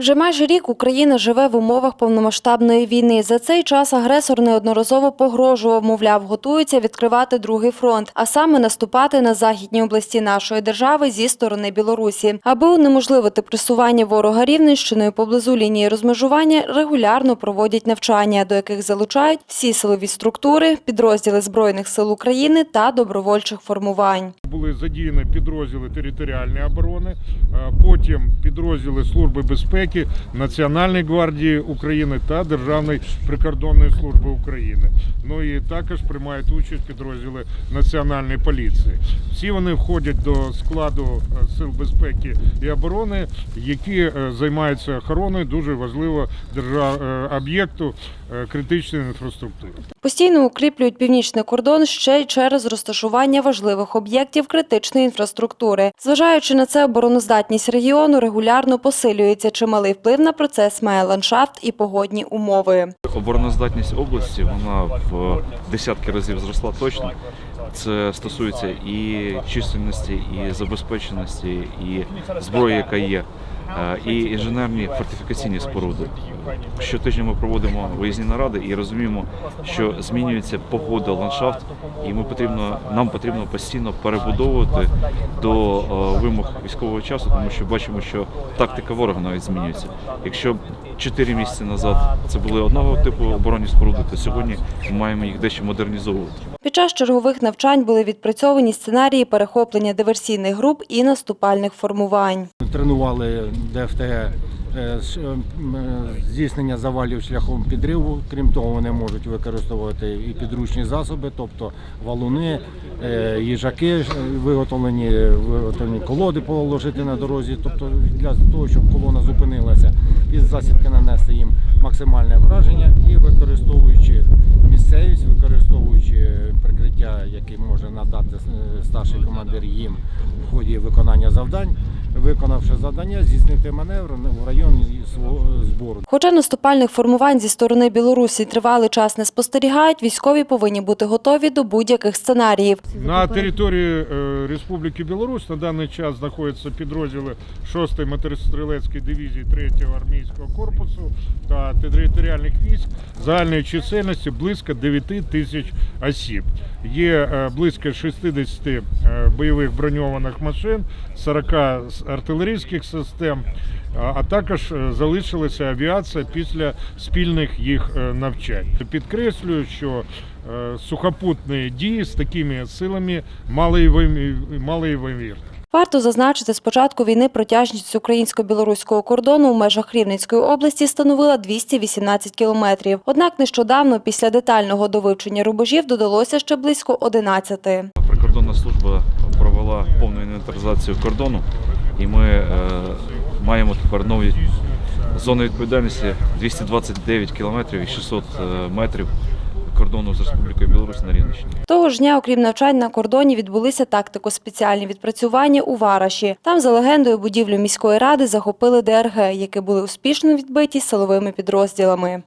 Вже майже рік Україна живе в умовах повномасштабної війни. За цей час агресор неодноразово погрожував, мовляв, готується відкривати другий фронт, а саме наступати на західні області нашої держави зі сторони Білорусі. Аби унеможливити пресування ворога рівненщиною поблизу лінії розмежування, регулярно проводять навчання, до яких залучають всі силові структури, підрозділи збройних сил України та добровольчих формувань. Були задіяні підрозділи територіальної оборони, е, потім підрозділи Служби безпеки, Національної гвардії України та Державної прикордонної служби України. Ну і також приймають участь підрозділи Національної поліції. Всі вони входять до складу е, сил безпеки і оборони, які е, займаються охороною дуже важливого держав... об'єкту критичної інфраструктури. Постійно укріплюють північний кордон ще й через розташування важливих об'єктів критичної інфраструктури. Зважаючи на це, обороноздатність регіону регулярно посилюється. Чималий вплив на процес має ландшафт і погодні умови. Обороноздатність області вона в десятки разів зросла точно. Це стосується і чисельності, і забезпеченості, і зброї, яка є, е, і інженерні фортифікаційні споруди. Щотижня ми проводимо виїзні наради і розуміємо, що змінюється погода, ландшафт, і ми потрібно нам потрібно постійно перебудовувати до е, вимог військового часу, тому що бачимо, що тактика ворога навіть змінюється. Якщо 4 місяці назад це були одного типу оборонні споруди, то сьогодні ми маємо їх дещо модернізовувати. Під час чергових навчань були відпрацьовані сценарії перехоплення диверсійних груп і наступальних формувань. Тренували ДФТГ е, е, е, здійснення завалів шляхом підриву. Крім того, вони можуть використовувати і підручні засоби, тобто валуни, їжаки виготовлені, виготовлені колоди положити на дорозі, тобто для того, щоб колона зупинилася, із засідки нанести їм максимальне враження і використовуючи місцевість, використовуючи прикриття, яке може надати е, старший командир їм в ході виконання завдань, виконавши завдання, здійснити маневр в районі свого збору. Хоча наступальних формувань зі сторони Білорусі тривалий час не спостерігають, військові повинні бути готові до будь-яких сценаріїв. На території е, Республіки Білорусь на даний час знаходяться підрозділи 6-ї мотострілецької дивізії 3-го армійського корпусу та територіальних військ загальної чисельності близько 9 тисяч осіб. Є е, близько 60 е, бойових броньованих машин, 40 с- артилерійських систем. А також е, залишилася авіація після спільних їх е, навчань. Підкреслюю, що е, сухопутні дії з такими силами малоймовірні. малоймовірні. Варто зазначити, з початку війни протяжність українсько-білоруського кордону у межах Рівненської області становила 218 кілометрів. Однак нещодавно, після детального довивчення рубежів, додалося ще близько 11. Прикордонна служба провела повну інвентаризацію кордону, і ми е, маємо тепер нові зони відповідальності 229 кілометрів і 600 е, метрів кордону з Республікою Білорусь на Рівненщині. Того ж дня, окрім навчань на кордоні, відбулися тактико-спеціальні відпрацювання у Вараші. Там, за легендою, будівлю міської ради захопили ДРГ, які були успішно відбиті силовими підрозділами.